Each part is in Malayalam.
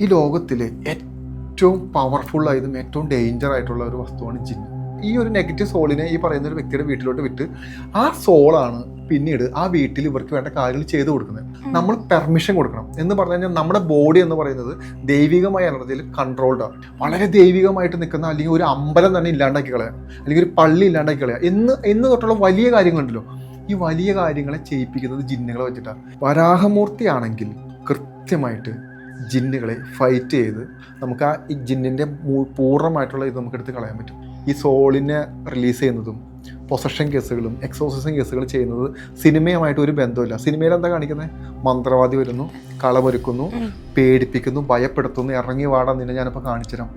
ഈ ലോകത്തിൽ ഏറ്റവും പവർഫുൾ ആയതും ഏറ്റവും ഡേഞ്ചർ ആയിട്ടുള്ള ഒരു വസ്തുവാണ് ജിന്ന്. ഈ ഒരു നെഗറ്റീവ് സോളിനെ ഈ പറയുന്ന ഒരു വ്യക്തിയുടെ വീട്ടിലോട്ട് വിട്ട് ആ സോളാണ് പിന്നീട് ആ വീട്ടിൽ ഇവർക്ക് വേണ്ട കാര്യങ്ങൾ ചെയ്തു കൊടുക്കുന്നത്. നമ്മൾ പെർമിഷൻ കൊടുക്കണം. എന്ന് പറഞ്ഞു കഴിഞ്ഞാൽ നമ്മുടെ ബോഡി എന്ന് പറയുന്നത് ദൈവികമായ എനർജിയിൽ കൺട്രോൾഡ് ആണ്. വളരെ ദൈവികമായിട്ട് നിൽക്കുന്ന അല്ലെങ്കിൽ ഒരു അമ്പലം തന്നെ ഇല്ലാണ്ടാക്കി കളയാം. അല്ലെങ്കിൽ ഒരു പള്ളി ഇല്ലാണ്ടാക്കി കളയാം. എന്ന് എന്ന് തൊട്ടുള്ള വലിയ കാര്യങ്ങളുണ്ടല്ലോ. ഈ വലിയ കാര്യങ്ങളെ ചെയ്യിപ്പിക്കുന്നത് ജിന്നുകളെ വെച്ചിട്ടാണ്. വരാഹമൂർത്തിയാണെങ്കിൽ കൃത്യമായിട്ട് ജിന്നുകളെ ഫൈറ്റ് ചെയ്ത് നമുക്ക് ആ ഈ ജിന്നിന്റെ പൂർണമായിട്ടുള്ള ഇത് നമുക്ക് എടുത്ത് കളയാൻ പറ്റും. ഈ സോളിനെ റിലീസ് ചെയ്യുന്നതും പൊസഷൻ കേസുകളും എക്സോസിസം കേസുകൾ ചെയ്യുന്നത് സിനിമയുമായിട്ട് ഒരു ബന്ധമില്ല സിനിമയിൽ എന്താ കാണിക്കുന്നത് മന്ത്രവാദി വരുന്നു കളമൊരുക്കുന്നു പേടിപ്പിക്കുന്നു ഭയപ്പെടുത്തുന്നു ഇറങ്ങി വാടാ നിന്നെ ഞാനിപ്പോൾ കാണിച്ചുതരാം.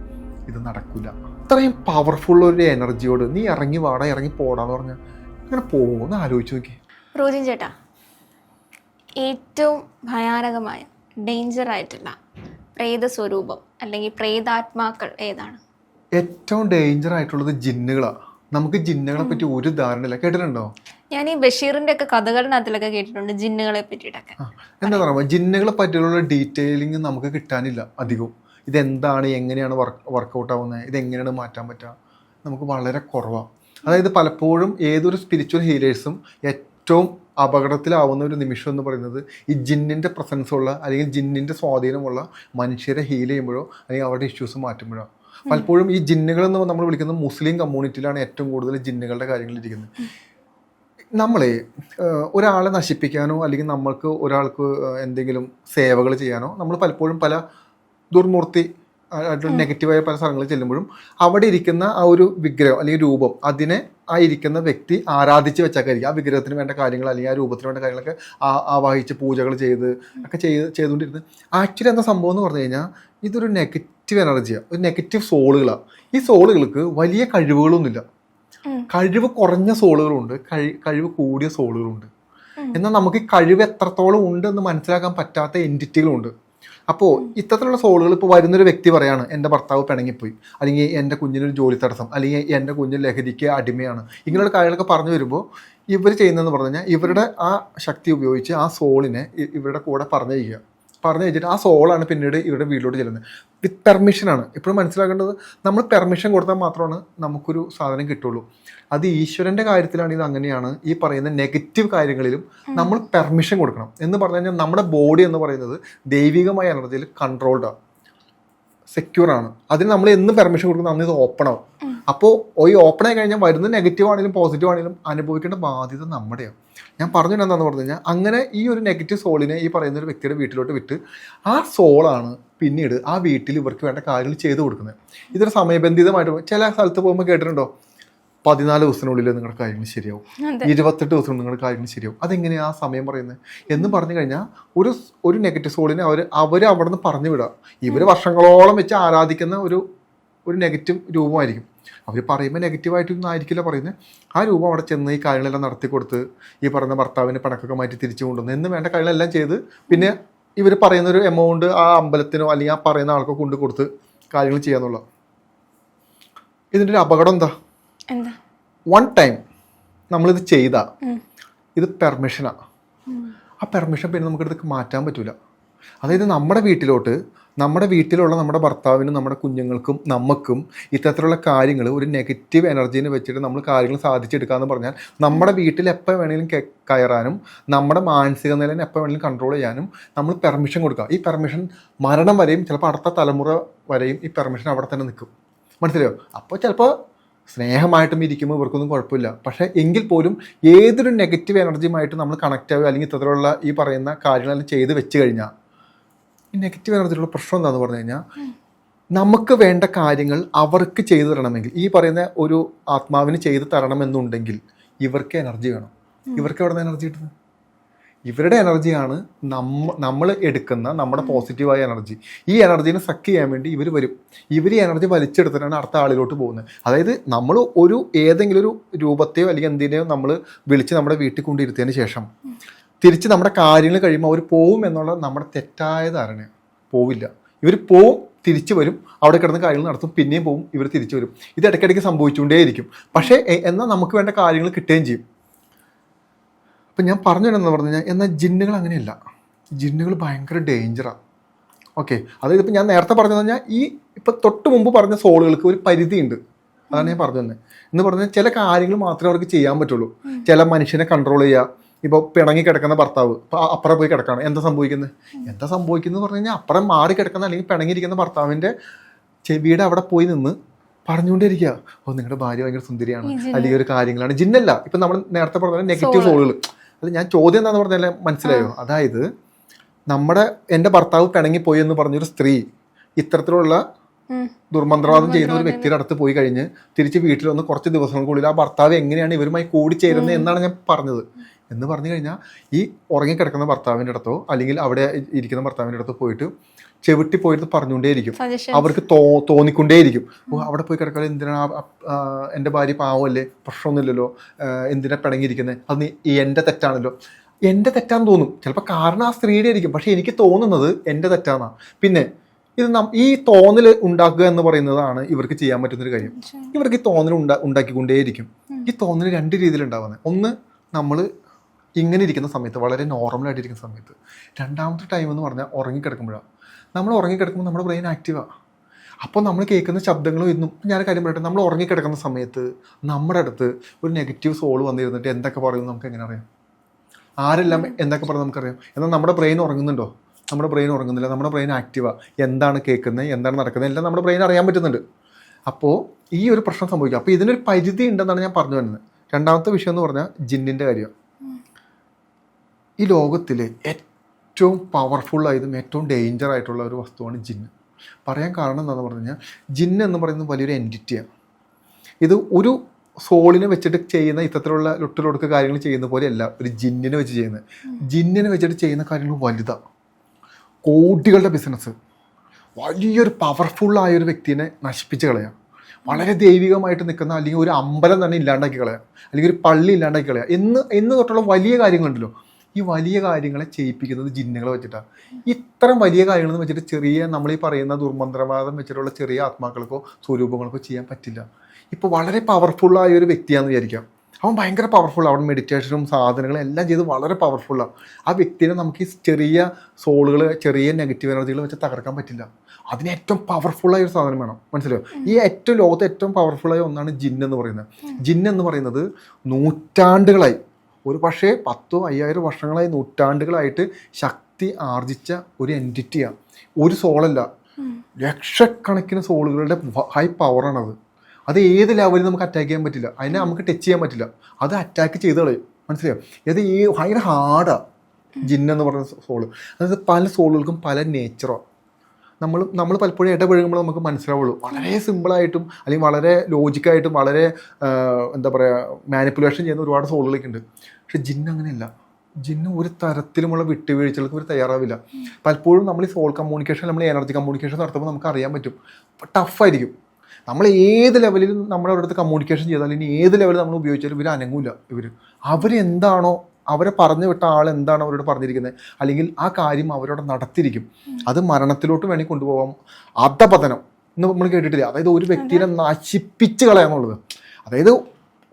ഇത് നടക്കില്ല അത്രയും പവർഫുൾ ഒരു എനർജിയോട് നീ ഇറങ്ങി വാടാ ഇറങ്ങി പോടാന്ന് പറഞ്ഞാൽ അങ്ങനെ പോകുമെന്ന് ആലോചിച്ച് നോക്കി റോജിൻ ചേട്ടാ ഏറ്റവും ഭയാനകമായ ഡേഞ്ചർ ആയിട്ടുള്ള പ്രേത സ്വരൂപം അല്ലെങ്കിൽ പ്രേതാത്മാക്കൾ ഏതാണ്? ഏറ്റവും ഡേഞ്ചർ ആയിട്ടുള്ളത് ജിന്നുകളാണ് നമുക്ക് ജിന്നുകളെ പറ്റി ഒരു ധാരണയില്ല. കേട്ടിട്ടുണ്ടോ? ഞാൻ ഈ ബഷീറിന്റെ ഒക്കെ കഥകളിനകത്തിലൊക്കെ കേട്ടിട്ടുണ്ട് ജിന്നുകളെ പറ്റിയിട്ടൊക്കെ. എന്താ പറയുക ജിന്നുകളെ പറ്റിയുള്ള ഡീറ്റെയിലിംഗ് നമുക്ക് കിട്ടാനില്ല അധികവും. ഇതെന്താണ് എങ്ങനെയാണ് വർക്ക് വർക്കൗട്ട് ആവുന്നത് ഇതെങ്ങനെയാണ് മാറ്റാൻ പറ്റുക? നമുക്ക് വളരെ കുറവാണ് അതായത് പലപ്പോഴും ഏതൊരു സ്പിരിച്വൽ ഹീലേഴ്സും ഏറ്റവും അപകടത്തിലാവുന്ന ഒരു നിമിഷം എന്ന് പറയുന്നത് ഈ ജിന്നിന്റെ പ്രസൻസ് ഉള്ള അല്ലെങ്കിൽ ജിന്നിന്റെ സ്വാധീനമുള്ള മനുഷ്യരെ ഹീൽ ചെയ്യുമ്പോഴോ അല്ലെങ്കിൽ അവരുടെ ഇഷ്യൂസ് മാറ്റുമ്പോഴോ. പലപ്പോഴും ഈ ജിന്നുകൾ എന്ന് നമ്മൾ വിളിക്കുന്നത് മുസ്ലിം കമ്മ്യൂണിറ്റിയിലാണ് ഏറ്റവും കൂടുതൽ ജിന്നുകളുടെ കാര്യങ്ങൾ ഇരിക്കുന്നത് നമ്മളെ ഒരാളെ നശിപ്പിക്കാനോ അല്ലെങ്കിൽ നമ്മൾക്ക് ഒരാൾക്ക് എന്തെങ്കിലും സേവകൾ ചെയ്യാനോ നമ്മൾ പലപ്പോഴും പല ദുർമൂർത്തി നെഗറ്റീവായ പല സ്ഥലങ്ങളിൽ ചെല്ലുമ്പോഴും അവിടെ ഇരിക്കുന്ന ആ ഒരു വിഗ്രഹം അല്ലെങ്കിൽ രൂപം അതിനെ ആ ഇരിക്കുന്ന വ്യക്തി ആരാധിച്ച് വെച്ചായിരിക്കും ആ വിഗ്രഹത്തിന് വേണ്ട കാര്യങ്ങൾ അല്ലെങ്കിൽ ആ രൂപത്തിന് വേണ്ട കാര്യങ്ങളൊക്കെ ആ ആവാഹിച്ച് പൂജകൾ ചെയ്ത് ഒക്കെ ചെയ്ത് ചെയ്തുകൊണ്ടിരുന്നത്. ആക്ച്വലി എന്താ സംഭവം എന്ന് പറഞ്ഞു കഴിഞ്ഞാൽ ഇതൊരു നെഗറ്റീവ് എനർജിയാണ് ഒരു നെഗറ്റീവ് സോളുകളാണ് ഈ സോളുകൾക്ക് വലിയ കഴിവുകളൊന്നുമില്ല. കഴിവ് കുറഞ്ഞ സോളുകളുണ്ട് കഴി- കഴിവ് കൂടിയ സോളുകളുണ്ട്. എന്നാൽ നമുക്ക് ഈ കഴിവ് എത്രത്തോളം ഉണ്ട് എന്ന് മനസ്സിലാക്കാൻ പറ്റാത്ത എന്റിറ്റികളുണ്ട് അപ്പോൾ ഇത്തരത്തിലുള്ള സോളുകൾ ഇപ്പോൾ വരുന്നൊരു വ്യക്തി പറയാണ് എന്റെ ഭർത്താവ് പിണങ്ങിപ്പോയി. അല്ലെങ്കിൽ എന്റെ കുഞ്ഞിനൊരു ജോലി തടസ്സം. അല്ലെങ്കിൽ എന്റെ കുഞ്ഞ് ലഹരിക്ക് അടിമയാണ്. ഇങ്ങനെയുള്ള കാര്യങ്ങളൊക്കെ പറഞ്ഞു വരുമ്പോൾ ഇവർ ചെയ്യുന്നതെന്ന് പറഞ്ഞു കഴിഞ്ഞാൽ ഇവരുടെ ആ ശക്തി ഉപയോഗിച്ച് ആ സോളിനെ ഇവരുടെ കൂടെ പറഞ്ഞു ചെയ്യുക പറഞ്ഞു വെച്ചിട്ട് ആ സോളാണ് പിന്നീട് ഇവരുടെ വീട്ടിലോട്ട് ചെല്ലുന്നത്. വിത്ത് പെർമിഷനാണ് ഇപ്പോഴും മനസ്സിലാക്കേണ്ടത് നമ്മൾ പെർമിഷൻ കൊടുത്താൽ മാത്രമാണ് നമുക്കൊരു സാധനം കിട്ടുള്ളൂ. അത് ഈശ്വരന്റെ കാര്യത്തിലാണ് ഇത് അങ്ങനെയാണ് ഈ പറയുന്ന നെഗറ്റീവ് കാര്യങ്ങളിലും നമ്മൾ പെർമിഷൻ കൊടുക്കണം. എന്ന് പറഞ്ഞു കഴിഞ്ഞാൽ നമ്മുടെ ബോഡി എന്ന് പറയുന്നത് ദൈവികമായ എനർജിയിൽ കൺട്രോൾഡാണ് സെക്യൂർ ആണ്. അതിന് നമ്മൾ എന്ന് പെർമിഷൻ കൊടുക്കുന്ന അന്ന് ഇത് ഓപ്പൺ ആവും. അപ്പോൾ ഈ ഓപ്പൺ ആയി കഴിഞ്ഞാൽ വരുന്ന നെഗറ്റീവ് ആണെങ്കിലും പോസിറ്റീവ് ആണെങ്കിലും അനുഭവിക്കേണ്ട ബാധ്യത നമ്മുടെയാണ്. ഞാൻ പറഞ്ഞു എന്താണെന്ന് പറഞ്ഞു കഴിഞ്ഞാൽ അങ്ങനെ ഈ ഒരു നെഗറ്റീവ് സോളിനെ ഈ പറയുന്ന ഒരു വ്യക്തിയുടെ വീട്ടിലോട്ട് വിട്ട് ആ സോളാണ് പിന്നീട് ആ വീട്ടിൽ ഇവർക്ക് വേണ്ട കാര്യങ്ങൾ ചെയ്തു കൊടുക്കുന്നത്. ഇതൊരു സമയബന്ധിതമായിട്ട് ചില സ്ഥലത്ത് പോകുമ്പോൾ കേട്ടിട്ടുണ്ടോ? പതിനാല് ദിവസത്തിനുള്ളിൽ നിങ്ങളുടെ കാര്യങ്ങൾ ശരിയാവും. ഇരുപത്തെട്ട് ദിവസം നിങ്ങളുടെ കാര്യങ്ങൾ ശരിയാവും. അതെങ്ങനെയാ ആ സമയം പറയുന്നത്? എന്ന് പറഞ്ഞു കഴിഞ്ഞാൽ ഒരു ഒരു നെഗറ്റീവ് സോളിനെ അവർ അവർ അവിടെ നിന്ന് പറഞ്ഞു വിടുക. ഇവർ വർഷങ്ങളോളം വെച്ച് ആരാധിക്കുന്ന ഒരു ഒരു നെഗറ്റീവ് രൂപമായിരിക്കും. അവർ പറയുമ്പോൾ നെഗറ്റീവായിട്ടൊന്നും ആയിരിക്കില്ല പറയുന്നത്. ആ രൂപം അവിടെ ചെന്ന് ഈ കാര്യങ്ങളെല്ലാം നടത്തി കൊടുത്ത് ഈ പറയുന്ന ഭർത്താവിന് പണക്കൊക്കെ മാറ്റി തിരിച്ചു കൊണ്ടുവന്ന് എന്ന് വേണ്ട കാര്യങ്ങളെല്ലാം ചെയ്ത് പിന്നെ ഇവർ പറയുന്ന ഒരു എമൗണ്ട് ആ അമ്പലത്തിനോ അല്ലെങ്കിൽ ആ പറയുന്ന ആൾക്കോ കൊണ്ടു കൊടുത്ത് കാര്യങ്ങൾ ചെയ്യാന്നുള്ള ഇതിന്റെ ഒരു അപകടം എന്താ? വൺ ടൈം നമ്മളിത് ചെയ്ത. ഇത് പെർമിഷനാണ് ആ. പെർമിഷൻ പിന്നെ നമുക്കിടത്ത് മാറ്റാൻ പറ്റില്ല അതായത് നമ്മുടെ വീട്ടിലോട്ട് നമ്മുടെ വീട്ടിലുള്ള നമ്മുടെ ഭർത്താവിനും നമ്മുടെ കുഞ്ഞുങ്ങൾക്കും നമുക്കും ഇത്തരത്തിലുള്ള കാര്യങ്ങൾ ഒരു നെഗറ്റീവ് എനർജീനെ വെച്ചിട്ട് നമ്മൾ കാര്യങ്ങൾ സാധിച്ചെടുക്കാന്ന് പറഞ്ഞാൽ നമ്മുടെ വീട്ടിൽ എപ്പോൾ വേണമെങ്കിലും കയറാനും നമ്മുടെ മാനസിക നിലനെ എപ്പോൾ വേണമെങ്കിലും കൺട്രോൾ ചെയ്യാനും നമ്മൾ പെർമിഷൻ കൊടുക്കുക ഈ പെർമിഷൻ മരണം വരെയും ചിലപ്പോൾ അടുത്ത തലമുറ വരെയും ഈ പെർമിഷൻ അവിടെ തന്നെ നിൽക്കും. മനസ്സിലായോ? അപ്പോൾ ചിലപ്പോൾ സ്നേഹമായിട്ടും ഇരിക്കുമ്പോൾ ഇവർക്കൊന്നും കുഴപ്പമില്ല. പക്ഷേ എങ്കിൽ പോലും ഏതൊരു നെഗറ്റീവ് എനർജിയുമായിട്ട് നമ്മൾ കണക്റ്റ് ആവുക അല്ലെങ്കിൽ ഇത്തരത്തിലുള്ള ഈ പറയുന്ന കാര്യങ്ങളെല്ലാം ചെയ്ത് വെച്ച് കഴിഞ്ഞാൽ ഈ നെഗറ്റീവ് എനർജിയുള്ള പ്രശ്നം എന്താണെന്ന് പറഞ്ഞു കഴിഞ്ഞാൽ നമുക്ക് വേണ്ട കാര്യങ്ങൾ അവർക്ക് ചെയ്തു തരണമെങ്കിൽ ഈ പറയുന്ന ഒരു ആത്മാവിന് ചെയ്തു തരണമെന്നുണ്ടെങ്കിൽ ഇവർക്ക് എനർജി വേണം. ഇവർക്ക് എവിടെ നിന്ന് എനർജി കിട്ടുന്നത്? ഇവരുടെ എനർജിയാണ് നമ്മ നമ്മൾ എടുക്കുന്ന നമ്മുടെ പോസിറ്റീവായ എനർജി ഈ എനർജീനെ സക്ക് ചെയ്യാൻ വേണ്ടി ഇവർ വരും. ഇവർ ഈ എനർജി വലിച്ചെടുത്തിട്ടാണ് അടുത്ത ആളിലോട്ട് പോകുന്നത്. അതായത് നമ്മൾ ഒരു ഏതെങ്കിലും ഒരു രൂപത്തെയോ അല്ലെങ്കിൽ എന്തിനെയോ നമ്മൾ വിളിച്ച് നമ്മുടെ വീട്ടിൽ കൊണ്ടിരുത്തിയതിന് ശേഷം തിരിച്ച് നമ്മുടെ കാര്യങ്ങൾ കഴിയുമ്പോൾ അവർ പോവും എന്നുള്ള നമ്മുടെ തെറ്റായ ധാരണയാണ് പോവില്ല. ഇവർ പോവും തിരിച്ചു വരും അവിടെ കിടന്ന് കാര്യങ്ങൾ നടത്തും പിന്നെയും പോവും ഇവർ തിരിച്ചു വരും. ഇത് ഇടയ്ക്കിടയ്ക്ക് സംഭവിച്ചുകൊണ്ടേയിരിക്കും. പക്ഷേ എന്നാൽ നമുക്ക് വേണ്ട കാര്യങ്ങൾ കിട്ടുകയും ചെയ്യും. അപ്പം ഞാൻ പറഞ്ഞു എന്ന് പറഞ്ഞു കഴിഞ്ഞാൽ എന്നാൽ ജിന്നുകൾ അങ്ങനെയല്ല. ജിന്നുകൾ ഭയങ്കര ഡേഞ്ചറാണ് ഓക്കെ അതായത് ഇപ്പം ഞാൻ നേരത്തെ പറഞ്ഞു കഴിഞ്ഞാൽ ഈ ഇപ്പം തൊട്ട് മുമ്പ് പറഞ്ഞ സോളുകൾക്ക് ഒരു പരിധിയുണ്ട്. അതാണ് ഞാൻ പറഞ്ഞു തന്നെ എന്ന് പറഞ്ഞാൽ ചില കാര്യങ്ങൾ മാത്രമേ അവർക്ക് ചെയ്യാൻ പറ്റുള്ളൂ. ചില മനുഷ്യനെ കൺട്രോൾ ചെയ്യുക ഇപ്പോൾ പിണങ്ങി കിടക്കുന്ന ഭർത്താവ്. അപ്പുറം പോയി കിടക്കണം. എന്താ സംഭവിക്കുന്നത് എന്താ സംഭവിക്കുന്നത് പറഞ്ഞു കഴിഞ്ഞാൽ അപ്പുറം മാറി കിടക്കുന്ന അല്ലെങ്കിൽ പിണങ്ങിയിരിക്കുന്ന ഭർത്താവിന്റെ ചെവിയുടെ അവിടെ പോയി നിന്ന് പറഞ്ഞുകൊണ്ടിരിക്കുക ഓ നിങ്ങളുടെ ഭാര്യ ഭയങ്കര സുന്ദരിയാണ്. അല്ലെങ്കിൽ ഒരു കാര്യങ്ങളാണ്. ജിന്നല്ല. ഇപ്പം നമ്മൾ നേരത്തെ പറഞ്ഞ നെഗറ്റീവ് സോളുകൾ അത് ഞാൻ ചോദ്യം എന്താന്ന് പറഞ്ഞാൽ മനസ്സിലായോ? അതായത് നമ്മുടെ എന്റെ ഭർത്താവ് പിണങ്ങിപ്പോയി എന്ന് പറഞ്ഞൊരു സ്ത്രീ ഇത്തരത്തിലുള്ള ദുർമന്ത്രവാദം ചെയ്യുന്ന ഒരു വ്യക്തിയുടെ അടുത്ത് പോയി കഴിഞ്ഞ് തിരിച്ച് വീട്ടിൽ വന്ന് കുറച്ച് ദിവസങ്ങൾക്കുള്ളിൽ ആ ഭർത്താവ് എങ്ങനെയാണ് ഇവരുമായി കൂടിച്ചേരുന്നത് എന്നാണ് ഞാൻ പറഞ്ഞത്. എന്ന് പറഞ്ഞു കഴിഞ്ഞാൽ ഈ ഉറങ്ങിക്കിടക്കുന്ന ഭർത്താവിന്റെ അടുത്തോ അല്ലെങ്കിൽ അവിടെ ഇരിക്കുന്ന ഭർത്താവിന്റെ അടുത്തോ പോയിട്ട് ചെവിട്ടി പോയിട്ട് പറഞ്ഞുകൊണ്ടേയിരിക്കും. അവർക്ക് തോ തോന്നിക്കൊണ്ടേയിരിക്കും. ഓ അവിടെ പോയി കിടക്കാൻ എന്തിനാ ആ- ആ, എന്റെ ഭാര്യ പാവമല്ലേ? പ്രശ്നമൊന്നുമില്ലല്ലോ. എന്തിനാ പിണങ്ങിയിരിക്കുന്നത് അത് നീ എന്റെ തെറ്റാണല്ലോ. എന്റെ തെറ്റാന്ന് തോന്നും. ചിലപ്പോൾ കാരണം ആ സ്ത്രീയുടെ ആയിരിക്കും പക്ഷേ എനിക്ക് തോന്നുന്നത് എന്റെ തെറ്റാന്നാണ് പിന്നെ ഇത് നം ഈ തോന്നൽ ഉണ്ടാക്കുക എന്ന് പറയുന്നതാണ് ഇവർക്ക് ചെയ്യാൻ പറ്റുന്നൊരു കാര്യം. ഇവർക്ക് ഈ തോന്നൽ ഉണ്ടാ ഉണ്ടാക്കിക്കൊണ്ടേയിരിക്കും. ഈ തോന്നൽ രണ്ട് രീതിയിലുണ്ടാവുന്നത് ഒന്ന് നമ്മൾ ഇങ്ങനെ ഇരിക്കുന്ന സമയത്ത് വളരെ നോർമലായിട്ട് ഇരിക്കുന്ന സമയത്ത് രണ്ടാമത്തെ ടൈം എന്ന് പറഞ്ഞാൽ ഉറങ്ങിക്കിടക്കുമ്പോഴാണ്. നമ്മൾ ഉറങ്ങിക്കിടക്കുമ്പോൾ നമ്മുടെ ബ്രെയിൻ ആക്റ്റീവാണ് അപ്പോൾ നമ്മൾ കേൾക്കുന്ന ശബ്ദങ്ങളും ഇന്നും ഞാൻ കാര്യം പറയട്ടെ നമ്മൾ ഉറങ്ങിക്കിടക്കുന്ന സമയത്ത് നമ്മുടെ അടുത്ത് ഒരു നെഗറ്റീവ് സോൾ വന്നിരുന്നിട്ട് എന്തൊക്കെ പറയുന്നു നമുക്ക് എങ്ങനെ അറിയാം? ആരെല്ലാം എന്തൊക്കെ പറയുന്നത് നമുക്കറിയാം? എന്നാൽ നമ്മുടെ ബ്രെയിൻ ഉറങ്ങുന്നുണ്ടോ? നമ്മുടെ ബ്രെയിൻ ഉറങ്ങുന്നില്ല നമ്മുടെ ബ്രെയിൻ ആക്റ്റീവാണ് എന്താണ് കേൾക്കുന്നത്? എന്താണ് നടക്കുന്നത്? എല്ലാം നമ്മുടെ ബ്രെയിൻ അറിയാൻ പറ്റുന്നുണ്ട്. അപ്പോൾ ഈ ഒരു പ്രശ്നം സംഭവിക്കും. അപ്പോൾ ഇതിനൊരു പരിധി ഉണ്ടെന്നാണ് ഞാൻ പറഞ്ഞു വരുന്നത്. രണ്ടാമത്തെ വിഷയം എന്ന് പറഞ്ഞാൽ ജിന്നിന്റെ കാര്യം. ഈ ലോകത്തിൽ ഏറ്റവും പവർഫുള്ളായതും ഏറ്റവും ഡേഞ്ചർ ആയിട്ടുള്ള ഒരു വസ്തുവാണ് ജിന്ന് പറയാൻ കാരണം എന്താണെന്ന് പറഞ്ഞു കഴിഞ്ഞാൽ ജിന്ന് എന്ന് പറയുന്നത് വലിയൊരു എന്റിറ്റിയാണ് ഇത് ഒരു സോളിനെ വെച്ചിട്ട് ചെയ്യുന്ന ഇത്തരത്തിലുള്ള ലൊട്ടിലൊടുക്ക് കാര്യങ്ങൾ ചെയ്യുന്ന പോലെയല്ല ഒരു ജിന്നിനെ വെച്ച് ചെയ്യുന്നത്. ജിന്നിനെ വെച്ചിട്ട് ചെയ്യുന്ന കാര്യങ്ങൾ വലുതാണ് കോടികളുടെ ബിസിനസ് വലിയൊരു പവർഫുള്ളായ ഒരു വ്യക്തിനെ നശിപ്പിച്ച് കളയാം. വളരെ ദൈവികമായിട്ട് നിൽക്കുന്ന അല്ലെങ്കിൽ ഒരു അമ്പലം തന്നെ ഇല്ലാണ്ടാക്കി കളയാം. അല്ലെങ്കിൽ ഒരു പള്ളി ഇല്ലാണ്ടാക്കി കളയാം. എന്ന് എന്ന് തൊട്ടുള്ള വലിയ കാര്യങ്ങളുണ്ടല്ലോ. ഈ വലിയ കാര്യങ്ങളെ ചെയ്യിപ്പിക്കുന്നത് ജിന്നുകളെ വെച്ചിട്ടാണ് ഇത്തരം വലിയ കാര്യങ്ങളെന്ന് വെച്ചിട്ട് ചെറിയ നമ്മൾ ഈ പറയുന്ന ദുർമന്ത്രവാദം വെച്ചിട്ടുള്ള ചെറിയ ആത്മാക്കൾക്കോ സ്വരൂപങ്ങൾക്കോ ചെയ്യാൻ പറ്റില്ല. ഇപ്പോൾ വളരെ പവർഫുള്ളായ ഒരു വ്യക്തിയാണെന്ന് വിചാരിക്കാം. അവൻ ഭയങ്കര പവർഫുൾ അവൻ മെഡിറ്റേഷനും സാധനങ്ങളും എല്ലാം ചെയ്ത് വളരെ പവർഫുള്ളാണ് ആ. വ്യക്തിനെ നമുക്ക് ഈ ചെറിയ സോളുകൾ ചെറിയ നെഗറ്റീവ് എനർജികൾ വെച്ച് തകർക്കാൻ പറ്റില്ല. അതിന് ഏറ്റവും പവർഫുള്ളായ ഒരു സാധനം വേണം. മനസ്സിലായോ? ഈ ഏറ്റവും ലോകത്തെ ഏറ്റവും പവർഫുള്ളായ ഒന്നാണ് ജിൻ എന്ന് പറയുന്നത്. ജിൻ എന്ന് പറയുന്നത് നൂറ്റാണ്ടുകളായി ഒരു പക്ഷേ പത്തോ അയ്യായിരം വർഷങ്ങളായി നൂറ്റാണ്ടുകളായിട്ട് ശക്തി ആർജിച്ച ഒരു എന്റിറ്റിയാണ് ഒരു സോളല്ല ലക്ഷക്കണക്കിന് സോളുകളുടെ ഹൈ പവറാണത് അത് ഏത് ലെവലിൽ നമുക്ക് അറ്റാക്ക് ചെയ്യാൻ പറ്റില്ല. അതിനെ നമുക്ക് ടച്ച് ചെയ്യാൻ പറ്റില്ല. അത് അറ്റാക്ക് ചെയ്ത് കളയും മനസ്സിലായോ? ഇത് ഈ ഭയങ്കര ഹാർഡാണ് ജിന്നെന്ന് പറയുന്ന സോൾ അതായത് പല സോളുകൾക്കും പല നേച്ചറാണ് നമ്മൾ നമ്മൾ പലപ്പോഴും ഇടപഴകുമ്പോൾ നമുക്ക് മനസ്സിലാവുള്ളൂ. വളരെ സിമ്പിളായിട്ടും അല്ലെങ്കിൽ വളരെ ലോജിക്കായിട്ടും വളരെ എന്താ പറയുക മാനിപ്പുലേഷൻ ചെയ്യുന്ന ഒരുപാട് സോളുകളൊക്കെ ഉണ്ട്. പക്ഷെ ജിന്ന് അങ്ങനെയല്ല. ജിന്ന് ഒരു തരത്തിലുമുള്ള വിട്ടുവീഴ്ചകൾക്ക് ഒരു തയ്യാറാവില്ല. പലപ്പോഴും നമ്മൾ ഈ സോൾ കമ്മ്യൂണിക്കേഷൻ നമ്മൾ എനർജി കമ്മ്യൂണിക്കേഷൻ നടത്തുമ്പോൾ നമുക്ക് അറിയാൻ പറ്റും. ടഫായിരിക്കും നമ്മൾ ഏത് ലെവലിലും നമ്മുടെ അടുത്ത് കമ്മ്യൂണിക്കേഷൻ ചെയ്താലും ഇനി ഏത് ലെവലിൽ നമ്മൾ ഉപയോഗിച്ചാലും ഇവർ അനങ്ങൂല. ഇവർ അവരെന്താണോ അവരെ പറഞ്ഞു വിട്ട ആൾ എന്താണ് അവരോട് പറഞ്ഞിരിക്കുന്നത് അല്ലെങ്കിൽ ആ കാര്യം അവരോട് നടത്തിയിരിക്കും. അത് മരണത്തിലോട്ട് വേണമെങ്കിൽ കൊണ്ടുപോകാം അധപതനം എന്ന് നമ്മൾ കേട്ടിട്ടില്ല? അതായത് ഒരു വ്യക്തിയെ നശിപ്പിച്ച് കളയാന്നുള്ളത്. അതായത്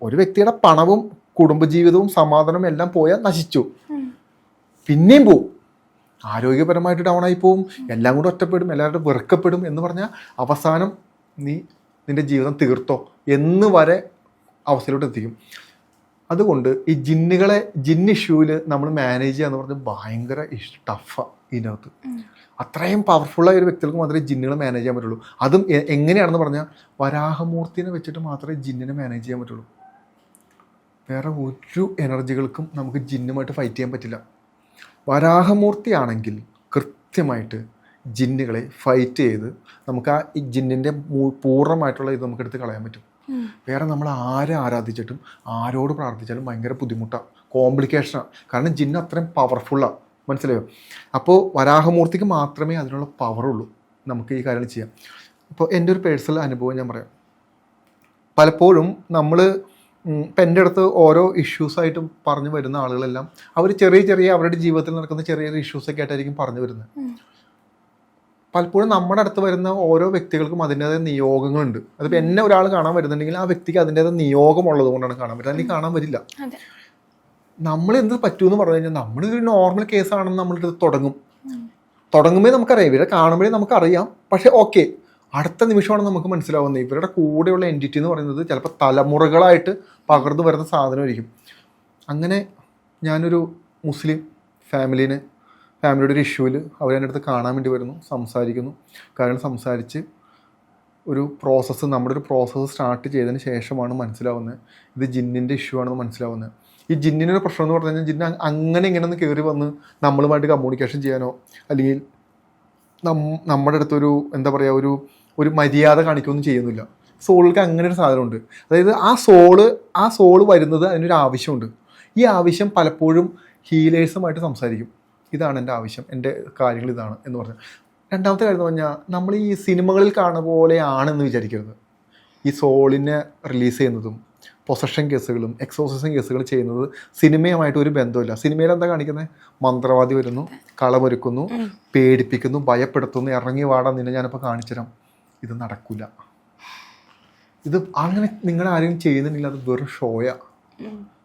ഒരു വ്യക്തിയുടെ പണവും കുടുംബജീവിതവും സമാധാനവും എല്ലാം പോയാൽ നശിച്ചു. പിന്നെയും പോവും. ആരോഗ്യപരമായിട്ട് ഡൗൺ ആയി പോവും. എല്ലാം കൂടെ ഒറ്റപ്പെടും. എല്ലാവരും വെറുക്കപ്പെടും എന്ന് പറഞ്ഞാൽ അവസാനം നീ നിന്റെ ജീവിതം തീർത്തോ എന്ന് വരെ അവസ്ഥയിലോട്ട് എത്തിക്കും. അതുകൊണ്ട് ഈ ജിന്നുകളെ ജിന്ന് ഇഷ്യൂവിൽ നമ്മൾ മാനേജ് ചെയ്യുക എന്ന് പറഞ്ഞാൽ ഭയങ്കര ടഫാണ് ഇതിനകത്ത്. അത്രയും പവർഫുള്ളായ ഒരു വ്യക്തികൾക്ക് മാത്രമേ ജിന്നുകളെ മാനേജ് ചെയ്യാൻ പറ്റുള്ളൂ. അതും എങ്ങനെയാണെന്ന് പറഞ്ഞാൽ വരാഹമൂർത്തിനെ വെച്ചിട്ട് മാത്രമേ ജിന്നിനെ മാനേജ് ചെയ്യാൻ പറ്റുള്ളൂ. വേറെ ഒരു എനർജികൾക്കും നമുക്ക് ജിന്നുമായിട്ട് ഫൈറ്റ് ചെയ്യാൻ പറ്റില്ല. വരാഹമൂർത്തി ആണെങ്കിൽ കൃത്യമായിട്ട് ജിന്നുകളെ ഫൈറ്റ് ചെയ്ത് നമുക്ക് ആ ജിന്നിന്റെ പൂർണമായിട്ടുള്ള ഇത് നമുക്ക് എടുത്ത് കളയാൻ പറ്റും. വേറെ നമ്മൾ ആരെ ആരാധിച്ചിട്ടും ആരോട് പ്രാർത്ഥിച്ചാലും ഭയങ്കര ബുദ്ധിമുട്ടാണ് കോംപ്ലിക്കേഷനാണ് കാരണം ജിന്ന് അത്രയും പവർഫുള്ളാണ് മനസ്സിലായോ? അപ്പോൾ വരാഹമൂർത്തിക്ക് മാത്രമേ അതിനുള്ള പവറുള്ളൂ നമുക്ക് ഈ കാര്യങ്ങൾ ചെയ്യാം അപ്പോൾ എന്റെ ഒരു പേഴ്സണൽ അനുഭവം ഞാൻ പറയാം. പലപ്പോഴും നമ്മൾ ഇപ്പം എന്റെ അടുത്ത് ഓരോ ഇഷ്യൂസായിട്ട് പറഞ്ഞു വരുന്ന ആളുകളെല്ലാം അവർ ചെറിയ ചെറിയ അവരുടെ ജീവിതത്തിൽ നടക്കുന്ന ചെറിയ ചെറിയ ഇഷ്യൂസൊക്കെ ആയിട്ടായിരിക്കും പറഞ്ഞു വരുന്നത്. പലപ്പോഴും നമ്മുടെ അടുത്ത് വരുന്ന ഓരോ വ്യക്തികൾക്കും അതിന്റെതായ നിയോഗങ്ങളുണ്ട്. അതിപ്പോൾ എന്നെ ഒരാൾ കാണാൻ വരുന്നുണ്ടെങ്കിൽ ആ വ്യക്തിക്ക് അതിന്റെതായ നിയോഗം ഉള്ളത് കൊണ്ടാണ് കാണാൻ വരുന്നത് അല്ലെങ്കിൽ കാണാൻ വരില്ല നമ്മൾ എന്ത് പറ്റുമെന്ന് പറഞ്ഞു കഴിഞ്ഞാൽ നമ്മളിതൊരു നോർമൽ കേസാണെന്ന് നമ്മളിത് തുടങ്ങും. തുടങ്ങുമ്പോൾ നമുക്കറിയാം. ഇവരെ കാണുമ്പോഴേ നമുക്കറിയാം. പക്ഷേ ഓക്കെ അടുത്ത നിമിഷമാണ് നമുക്ക് മനസ്സിലാവുന്നത്. ഇവരുടെ കൂടെയുള്ള എന്റിറ്റി എന്ന് പറയുന്നത് ചിലപ്പോൾ തലമുറകളായിട്ട് പകർന്നു വരുന്ന സാധനമായിരിക്കും. അങ്ങനെ ഞാനൊരു മുസ്ലിം ഫാമിലീനെ ഫാമിലിയുടെ ഒരു ഇഷ്യൂവിൽ അവർ എന്റെ അടുത്ത് കാണാൻ വേണ്ടി വരുന്നു സംസാരിക്കുന്നു. കാരണം സംസാരിച്ച് ഒരു പ്രോസസ്സ് നമ്മുടെ ഒരു പ്രോസസ്സ് സ്റ്റാർട്ട് ചെയ്തതിന് ശേഷമാണ് മനസ്സിലാവുന്നത്. ഇത് ജിന്നിന്റെ ഇഷ്യൂ ആണെന്ന് മനസ്സിലാവുന്നത്. ഈ ജിന്നിന്റെ ഒരു പ്രശ്നം എന്ന് പറഞ്ഞു കഴിഞ്ഞാൽ ജിന്ന് അങ്ങനെ ഇങ്ങനെ ഒന്ന് കയറി വന്ന് നമ്മളുമായിട്ട് കമ്മ്യൂണിക്കേഷൻ ചെയ്യാനോ അല്ലെങ്കിൽ നമ്മുടെ അടുത്തൊരു എന്താ പറയുക ഒരു ഒരു മര്യാദ കാണിക്കുകയൊന്നും ചെയ്യുന്നില്ല. സോളിലേക്ക് അങ്ങനെ ഒരു സാധനമുണ്ട്. അതായത് ആ സോൾ ആ സോൾ വരുന്നത് അതിനൊരു ആവശ്യമുണ്ട്. ഈ ആവശ്യം പലപ്പോഴും ഹീലേഴ്സുമായിട്ട് സംസാരിക്കും. ഇതാണ് എന്റെ ആവശ്യം എന്റെ കാര്യങ്ങൾ ഇതാണ് എന്ന് പറഞ്ഞു. രണ്ടാമത്തെ കാര്യം എന്ന് പറഞ്ഞാൽ നമ്മൾ ഈ സിനിമകളിൽ കാണുന്ന പോലെയാണെന്ന് വിചാരിക്കരുത്. ഈ സോളിനെ റിലീസ് ചെയ്യുന്നതും പൊസഷൻ കേസുകളും എക്സോസിസം കേസുകൾ ചെയ്യുന്നത് സിനിമയുമായിട്ട് ഒരു ബന്ധമില്ല സിനിമയിൽ എന്താ കാണിക്കുന്നത് മന്ത്രവാദി വരുന്നു കളമൊരുക്കുന്നു പേടിപ്പിക്കുന്നു ഭയപ്പെടുത്തുന്നു ഇറങ്ങി വാടാൻ നിന്നെ ഞാനിപ്പോൾ കാണിച്ചുതരാം. ഇത് നടക്കില്ല ഇത് അങ്ങനെ നിങ്ങൾ ആരെയും ചെയ്യുന്നുണ്ടെങ്കിൽ അത് വെറും ഷോയാ.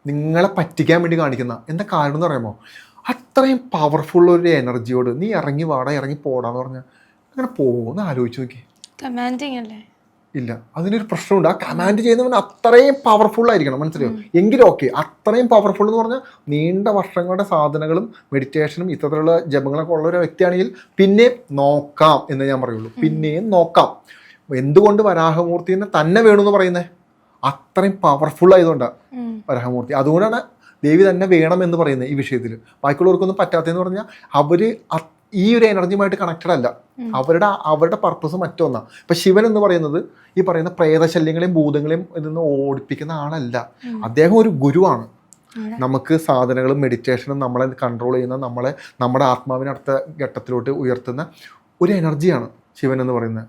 നിങ്ങളെ പറ്റിക്കാൻ വേണ്ടി കാണിക്കുന്ന എന്താ കാരണം എന്ന് പറയുമ്പോൾ അത്രയും പവർഫുൾ ഒരു എനർജിയോട് നീ ഇറങ്ങി വാട ഇറങ്ങി പോടാന്ന് പറഞ്ഞാൽ അങ്ങനെ പോകുമെന്ന് ആലോചിച്ച് നോക്കി കമാൻഡിങ് അല്ലേ? ഇല്ല. അതിനൊരു പ്രശ്നമുണ്ട്. ആ കമാൻഡ് ചെയ്യുന്നവൻ അത്രയും പവർഫുൾ ആയിരിക്കണം മനസ്സിലായോ? എങ്കിലും ഓക്കെ അത്രയും പവർഫുൾ എന്ന് പറഞ്ഞാൽ നീണ്ട വർഷങ്ങളുടെ സാധനങ്ങളും മെഡിറ്റേഷനും ഇത്തരത്തിലുള്ള ജപങ്ങളൊക്കെ ഉള്ള ഒരു വ്യക്തിയാണെങ്കിൽ പിന്നെ നോക്കാം എന്ന് ഞാൻ പറയുള്ളൂ. പിന്നെയും നോക്കാം. എന്തുകൊണ്ട് വരാഹമൂർത്തിനെ തന്നെ വേണമെന്ന് പറയുന്നത് അത്രയും പവർഫുൾ ആയതുകൊണ്ടാണ്. വരാഹമൂർത്തി. അതുകൊണ്ടാണ് ദേവി തന്നെ വേണം എന്ന് പറയുന്നത് ഈ വിഷയത്തിൽ. ബാക്കിയുള്ളവർക്കൊന്നും പറ്റാത്തതെന്ന് പറഞ്ഞാൽ അവർ ഈ ഒരു എനർജിയുമായിട്ട് കണക്റ്റഡ് അല്ല. അവരുടെ അവരുടെ പർപ്പസ് മറ്റൊന്നാണ് ഇപ്പൊ ശിവൻ എന്ന് പറയുന്നത് ഈ പറയുന്ന പ്രേതശല്യങ്ങളെയും ഭൂതങ്ങളെയും ഇതിൽ നിന്ന് ഓടിപ്പിക്കുന്ന ആളല്ല. അദ്ദേഹം ഒരു ഗുരുവാണ്. നമുക്ക് സാധനങ്ങളും മെഡിറ്റേഷനും നമ്മളെ കൺട്രോൾ ചെയ്യുന്ന നമ്മളെ നമ്മുടെ ആത്മാവിനെ അടുത്ത ഘട്ടത്തിലോട്ട് ഉയർത്തുന്ന ഒരു എനർജിയാണ് ശിവൻ എന്ന് പറയുന്നത്.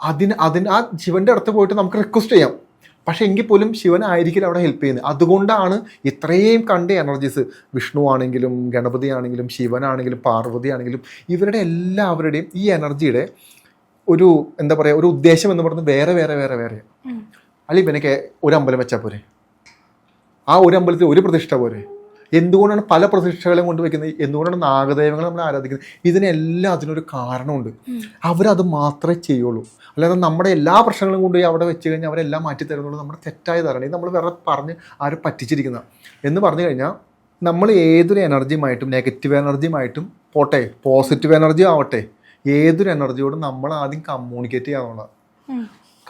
അതിന് അതിന് ആ ശിവന്റെ അടുത്ത് പോയിട്ട് നമുക്ക് റിക്വസ്റ്റ് ചെയ്യാം. പക്ഷേ എങ്കിൽ പോലും ശിവനായിരിക്കില്ല അവിടെ ഹെൽപ്പ് ചെയ്യുന്നത്. അതുകൊണ്ടാണ് ഇത്രയും കണ്ട എനർജീസ് വിഷ്ണു ആണെങ്കിലും ഗണപതി ആണെങ്കിലും ശിവനാണെങ്കിലും പാർവതി ആണെങ്കിലും ഇവരുടെ എല്ലാവരുടെയും ഈ എനർജിയുടെ ഒരു എന്താ പറയുക ഒരു ഉദ്ദേശം എന്ന് പറയുന്നത് വേറെ വേറെ വേറെ വേറെ. അല്ലെങ്കിൽ പിന്നെ ഇവനൊക്കെ ഒരു അമ്പലം വെച്ചാൽ പോരെ? ആ ഒരു അമ്പലത്തിൽ ഒരു പ്രതിഷ്ഠ പോരെ? എന്തുകൊണ്ടാണ് പല പ്രതിഷ്ഠകളെയും കൊണ്ടുവയ്ക്കുന്നത്? എന്തുകൊണ്ടാണ് നാഗദൈവങ്ങൾ നമ്മൾ ആരാധിക്കുന്നത്? ഇതിനെല്ലാം അതിനൊരു കാരണമുണ്ട്. അവരത് മാത്രമേ ചെയ്യുള്ളൂ. അല്ലാതെ നമ്മുടെ എല്ലാ പ്രശ്നങ്ങളും കൊണ്ടുപോയി അവിടെ വെച്ച് കഴിഞ്ഞാൽ അവരെല്ലാം മാറ്റി തരുന്നുള്ളൂ. നമ്മുടെ തെറ്റായ ധാരണ. ഇത് നമ്മൾ വേറെ പറഞ്ഞ് ആരും പറ്റിച്ചിരിക്കുന്ന. എന്ന് പറഞ്ഞു കഴിഞ്ഞാൽ നമ്മൾ ഏതൊരു എനർജിയുമായിട്ടും നെഗറ്റീവ് എനർജിയുമായിട്ടും പോട്ടെ പോസിറ്റീവ് എനർജി ആവട്ടെ ഏതൊരു എനർജിയോടും നമ്മൾ ആദ്യം കമ്മ്യൂണിക്കേറ്റ് ചെയ്യാന്നുള്ളത്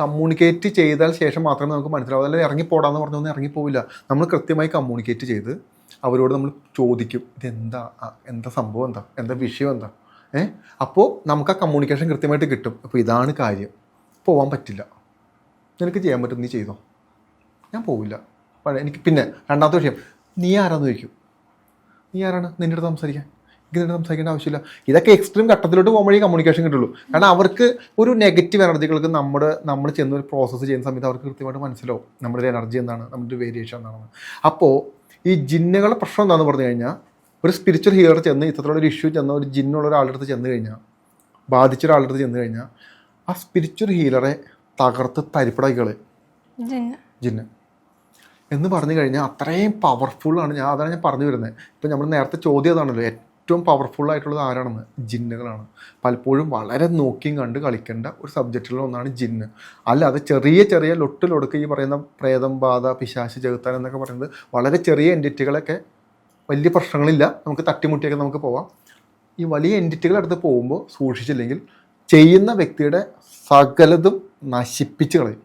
കമ്മ്യൂണിക്കേറ്റ് ചെയ്താൽ ശേഷം മാത്രമേ നമുക്ക് മനസ്സിലാവൂ അല്ലെങ്കിൽ ഇറങ്ങിപ്പോടാന്ന് പറഞ്ഞൊന്നും ഇറങ്ങിപ്പോവില്ല. നമ്മൾ കൃത്യമായി കമ്മ്യൂണിക്കേറ്റ് ചെയ്ത് അവരോട് നമ്മൾ ചോദിക്കും ഇതെന്താ? എന്താ സംഭവം? എന്താ? എന്താ വിഷയം? എന്താ? ഏ? അപ്പോൾ നമുക്ക് ആ കമ്മ്യൂണിക്കേഷൻ കൃത്യമായിട്ട് കിട്ടും. അപ്പോൾ ഇതാണ് കാര്യം. പോകാൻ പറ്റില്ല. നിനക്ക് ചെയ്യാൻ പറ്റും നീ ചെയ്തോ. ഞാൻ പോവില്ല. എനിക്ക് പിന്നെ രണ്ടാമത്തെ വിഷയം. നീ ആരാന്ന് ചോദിക്കും. നീ ആരാണ്? നിന്റെ അടുത്ത് സംസാരിക്കാൻ. എനിക്ക് നിന്നെ സംസാരിക്കേണ്ട ആവശ്യമില്ല. ഇതൊക്കെ എക്സ്ട്രീം ഘട്ടത്തിലോട്ട് പോകുമ്പോഴേ കമ്മ്യൂണിക്കേഷൻ കിട്ടുള്ളൂ. കാരണം അവർക്ക് ഒരു നെഗറ്റീവ് എനർജികൾക്ക് നമ്മുടെ നമ്മൾ ചെന്ന് ഒരു പ്രോസസ്സ് ചെയ്യുന്ന സമയത്ത് അവർക്ക് കൃത്യമായിട്ട് മനസ്സിലാവും. നമ്മുടെ ഒരു എനർജി എന്താണ്? നമ്മുടെ വേരിയേഷൻ എന്താണെന്ന് അപ്പോൾ ഈ ജിന്നുകളുടെ പ്രശ്നം എന്താണെന്ന് പറഞ്ഞു കഴിഞ്ഞാൽ ഒരു സ്പിരിച്വൽ ഹീലർ ചെന്ന് ഇത്തരത്തിലുള്ള ഒരു ഇഷ്യൂ ചെന്ന ഒരു ജിന്നുള്ള ഒരാളുടെ അടുത്ത് ചെന്ന് കഴിഞ്ഞാൽ ബാധിച്ച ഒരാളുടെ അടുത്ത് ചെന്ന് കഴിഞ്ഞാൽ ആ സ്പിരിച്വൽ ഹീലറെ തകർത്ത് തരിപ്പടാക്കികളെ. ജിന്ന്. ജിന്ന്. എന്ന് പറഞ്ഞു കഴിഞ്ഞാൽ അത്രയും പവർഫുള്ളാണ് ഞാൻ അതാണ് ഞാൻ പറഞ്ഞു വരുന്നത്. ഇപ്പം നമ്മൾ നേരത്തെ ചോദ്യം അതാണല്ലോ ഏറ്റവും പവർഫുൾ ആയിട്ടുള്ളത് ആരാണെന്ന്? ജിന്നുകളാണ്. പലപ്പോഴും വളരെ നോക്കിയും കണ്ട് കളിക്കേണ്ട ഒരു സബ്ജക്റ്റിലുള്ള ഒന്നാണ് ജിന്ന്. അല്ലാതെ ചെറിയ ചെറിയ ലൊട്ടിലൊടുക്ക് ഈ പറയുന്ന പ്രേതം ബാധ പിശാശ് ചെകുത്താൻ എന്നൊക്കെ പറയുന്നത് വളരെ ചെറിയ എന്റിറ്റികളൊക്കെ വലിയ പ്രശ്നങ്ങളില്ല. നമുക്ക് തട്ടിമുട്ടിയൊക്കെ നമുക്ക് പോവാം. ഈ വലിയ എന്റിറ്റികൾ അടുത്ത് പോകുമ്പോൾ സൂക്ഷിച്ചില്ലെങ്കിൽ ചെയ്യുന്ന വ്യക്തിയുടെ സകലതും നശിപ്പിച്ച് കളയും.